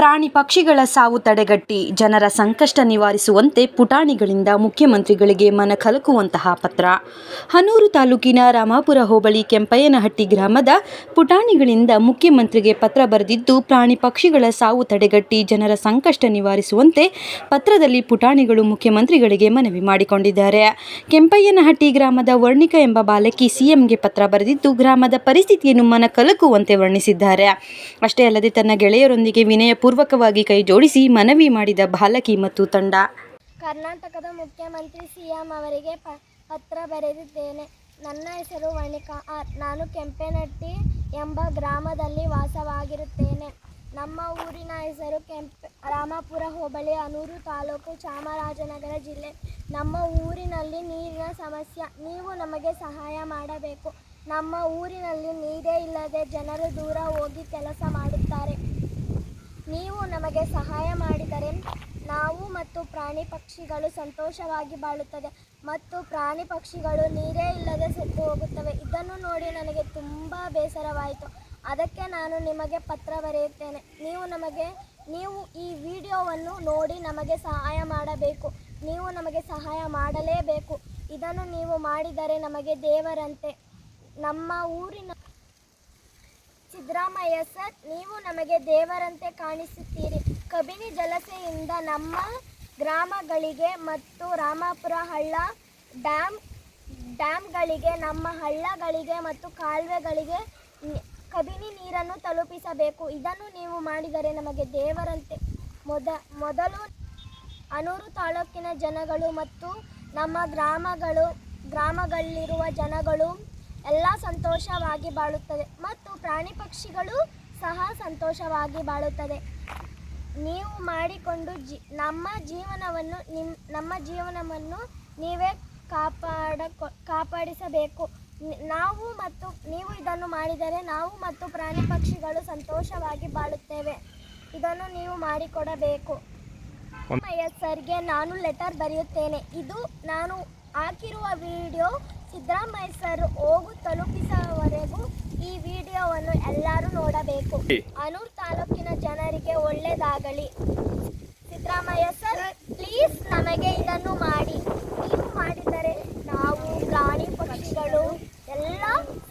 ಪ್ರಾಣಿ ಪಕ್ಷಿಗಳ ಸಾವು ತಡೆಗಟ್ಟಿ, ಜನರ ಸಂಕಷ್ಟ ನಿವಾರಿಸುವಂತೆ ಪುಟಾಣಿಗಳಿಂದ ಮುಖ್ಯಮಂತ್ರಿಗಳಿಗೆ ಮನ ಕಲಕುವಂತಹ ಪತ್ರ. ಹನೂರು ತಾಲೂಕಿನ ರಾಮಾಪುರ ಹೋಬಳಿ ಕೆಂಪಯ್ಯನಹಟ್ಟಿ ಗ್ರಾಮದ ಪುಟಾಣಿಗಳಿಂದ ಮುಖ್ಯಮಂತ್ರಿಗೆ ಪತ್ರ ಬರೆದಿದ್ದು, ಪ್ರಾಣಿ ಪಕ್ಷಿಗಳ ಸಾವು ತಡೆಗಟ್ಟಿ, ಜನರ ಸಂಕಷ್ಟ ನಿವಾರಿಸುವಂತೆ ಪತ್ರದಲ್ಲಿ ಪುಟಾಣಿಗಳು ಮುಖ್ಯಮಂತ್ರಿಗಳಿಗೆ ಮನವಿ ಮಾಡಿಕೊಂಡಿದ್ದಾರೆ. ಕೆಂಪಯ್ಯನಹಟ್ಟಿ ಗ್ರಾಮದ ವರ್ಣಿಕ ಎಂಬ ಬಾಲಕಿ ಸಿಎಂಗೆ ಪತ್ರ ಬರೆದಿದ್ದು, ಗ್ರಾಮದ ಪರಿಸ್ಥಿತಿಯನ್ನು ಮನ ಕಲಕುವಂತೆ ವರ್ಣಿಸಿದ್ದಾರೆ. ಅಷ್ಟೇ ಅಲ್ಲದೆ ತನ್ನ ಗೆಳೆಯರೊಂದಿಗೆ ವಿನಯಪೂರ್ವಕವಾಗಿ ಕೈ ಜೋಡಿಸಿ ಮನವಿ ಮಾಡಿದ ಬಾಲಕಿ ಮತ್ತು ತಂಡ. ಕರ್ನಾಟಕದ ಮುಖ್ಯಮಂತ್ರಿ ಸಿಎಂ ಅವರಿಗೆ ಪತ್ರ ಬರೆದಿದ್ದೇನೆ. ನನ್ನ ಹೆಸರು ವಣಿಕಾ ನಾನು ಕೆಂಪೇನಟ್ಟಿ ಎಂಬ ಗ್ರಾಮದಲ್ಲಿ ವಾಸವಾಗಿರುತ್ತೇನೆ. ನಮ್ಮ ಊರಿನ ಹೆಸರು ಕೆಂಪ, ರಾಮಾಪುರ ಹೋಬಳಿ, ಅನೂರು ತಾಲೂಕು ಚಾಮರಾಜನಗರ ಜಿಲ್ಲೆ. ನಮ್ಮ ಊರಿನಲ್ಲಿ ನೀರಿನ ಸಮಸ್ಯೆ. ನೀವು ನಮಗೆ ಸಹಾಯ ಮಾಡಬೇಕು. ನಮ್ಮ ಊರಿನಲ್ಲಿ ನೀರೇ ಇಲ್ಲದೆ ಜನರು ದೂರ ಹೋಗಿ ಕೆಲಸ ಮಾಡುತ್ತಾರೆ. ನೀವು ನಮಗೆ ಸಹಾಯ ಮಾಡಿದರೆ ನಾವು ಮತ್ತು ಪ್ರಾಣಿ ಪಕ್ಷಿಗಳು ಸಂತೋಷವಾಗಿ ಬಾಳುತ್ತದೆ ಮತ್ತು ಪ್ರಾಣಿ ಪಕ್ಷಿಗಳು ನೀರೇ ಇಲ್ಲದೆ ಸತ್ತು ಹೋಗುತ್ತವೆ. ಇದನ್ನು ನೋಡಿ ನನಗೆ ತುಂಬ ಬೇಸರವಾಯಿತು. ಅದಕ್ಕೆ ನಾನು ನಿಮಗೆ ಪತ್ರ ಬರೆಯುತ್ತೇನೆ. ನೀವು ನಮಗೆ, ನೀವು ಈ ವಿಡಿಯೋವನ್ನು ನೋಡಿ ನಮಗೆ ಸಹಾಯ ಮಾಡಬೇಕು. ನೀವು ನಮಗೆ ಸಹಾಯ ಮಾಡಲೇಬೇಕು. ಇದನ್ನು ನೀವು ಮಾಡಿದರೆ ನಮಗೆ ದೇವರಂತೆ. ನಮ್ಮ ಊರಿನ ಸಿದ್ದರಾಮಯ್ಯ, ಸರ್, ನೀವು ನಮಗೆ ದೇವರಂತೆ ಕಾಣಿಸುತ್ತೀರಿ. ಕಬಿನಿ ಜಲಸೆಯಿಂದ ನಮ್ಮ ಗ್ರಾಮಗಳಿಗೆ ಮತ್ತು ರಾಮಾಪುರ ಹಳ್ಳ ಡ್ಯಾಮ್, ಡ್ಯಾಮ್ಗಳಿಗೆ, ನಮ್ಮ ಹಳ್ಳಗಳಿಗೆ ಮತ್ತು ಕಾಲುವೆಗಳಿಗೆ ಕಬಿನಿ ನೀರನ್ನು ತಲುಪಿಸಬೇಕು. ಇದನ್ನು ನೀವು ಮಾಡಿದರೆ ನಮಗೆ ದೇವರಂತೆ. ಮೊದ, ಮೊದಲು ಅನೂರು ತಾಲೂಕಿನ ಜನಗಳು ಮತ್ತು ನಮ್ಮ ಗ್ರಾಮಗಳು, ಗ್ರಾಮಗಳಲ್ಲಿರುವ ಜನಗಳು ಎಲ್ಲ ಸಂತೋಷವಾಗಿ ಬಾಳುತ್ತದೆ ಮತ್ತು ಪ್ರಾಣಿ ಪಕ್ಷಿಗಳು ಸಹ ಸಂತೋಷವಾಗಿ ಬಾಳುತ್ತದೆ. ನೀವು ಮಾಡಿಕೊಂಡು ಜಿ ನಮ್ಮ ಜೀವನವನ್ನು ನಿಮ್ ನಮ್ಮ ಜೀವನವನ್ನು ನೀವೇ ಕಾಪಾಡ ಕಾಪಾಡಿಸಬೇಕು. ನಾವು ಮತ್ತು ನೀವು ಇದನ್ನು ಮಾಡಿದರೆ ನಾವು ಮತ್ತು ಪ್ರಾಣಿ ಪಕ್ಷಿಗಳು ಸಂತೋಷವಾಗಿ ಬಾಳುತ್ತೇವೆ. ಇದನ್ನು ನೀವು ಮಾಡಿಕೊಡಬೇಕು. ಎಸ್ ಸರ್ಗೆ ನಾನು ಲೆಟರ್ ಬರೆಯುತ್ತೇನೆ. ಇದು ನಾನು ಹಾಕಿರುವ ವಿಡಿಯೋ ಸಿದ್ದರಾಮಯ್ಯ ಸರ್ ಹೋಗು ತಲುಪಿಸುವವರೆಗೂ ಈ ವಿಡಿಯೋವನ್ನು ಎಲ್ಲರೂ ನೋಡಬೇಕು. ಅನೂರ್ ತಾಲೂಕಿನ ಜನರಿಗೆ ಒಳ್ಳೆಯದಾಗಲಿ ಸಿದ್ದರಾಮಯ್ಯ ಸರ್ ಪ್ಲೀಸ್ ನಮಗೆ ಇದನ್ನು ಮಾಡಿ. ನೀವು ಮಾಡಿದರೆ ನಾವು ಪ್ರಾಣಿ ಪಕ್ಷಿಗಳು ಎಲ್ಲ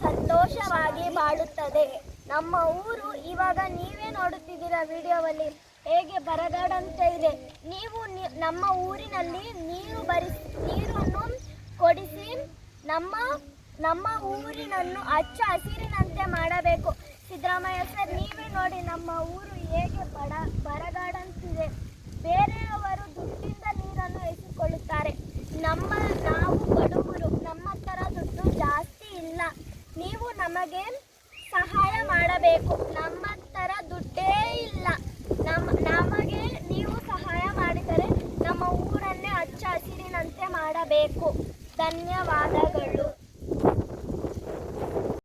ಸಂತೋಷವಾಗಿ ಬಾಳುತ್ತದೆ. ನಮ್ಮ ಊರು ಇವಾಗ ನೀವೇ ನೋಡುತ್ತಿದ್ದೀರಾ ವಿಡಿಯೋವಲ್ಲಿ ಹೇಗೆ ಬರಗಾಡಂತ ಇದೆ? ನಮ್ಮ ಊರಿನಲ್ಲಿ ನೀರು ಬರಿಸಿ, ನೀರನ್ನು ಕೊಡಿಸಿ ನಮ್ಮ ನಮ್ಮ ಊರಿನನ್ನು ಅಚ್ಚ ಹಸಿರಿನಂತೆ ಮಾಡಬೇಕು. ಸಿದ್ದರಾಮಯ್ಯ ಸರ್, ನೀವೇ ನೋಡಿ ನಮ್ಮ ಊರು ಹೇಗೆ ಬಡ, ಬರಗಾಡಂತಿದೆ. ಬೇರೆಯವರು ದುಡ್ಡಿಂದ ನೀರನ್ನು ಎಸಿಕೊಳ್ಳುತ್ತಾರೆ ನಮ್ಮ, ನಾವು ಬಡವರು, ನಮ್ಮ ಥರ ದುಡ್ಡು ಜಾಸ್ತಿ ಇಲ್ಲ. ನೀವು ನಮಗೆ ಸಹಾಯ ಮಾಡಬೇಕು. ನಮ್ಮ ಹತ್ರ ದುಡ್ಡೇ ಇಲ್ಲ ನಮ್ಮ ನಮಗೆ ನೀವು ಸಹಾಯ ಮಾಡಿದರೆ ನಮ್ಮ ಊರನ್ನೇ ಹಚ್ಚ ಹಸಿರಿನಂತೆ ಮಾಡಬೇಕು. ಧನ್ಯವಾದಗಳು.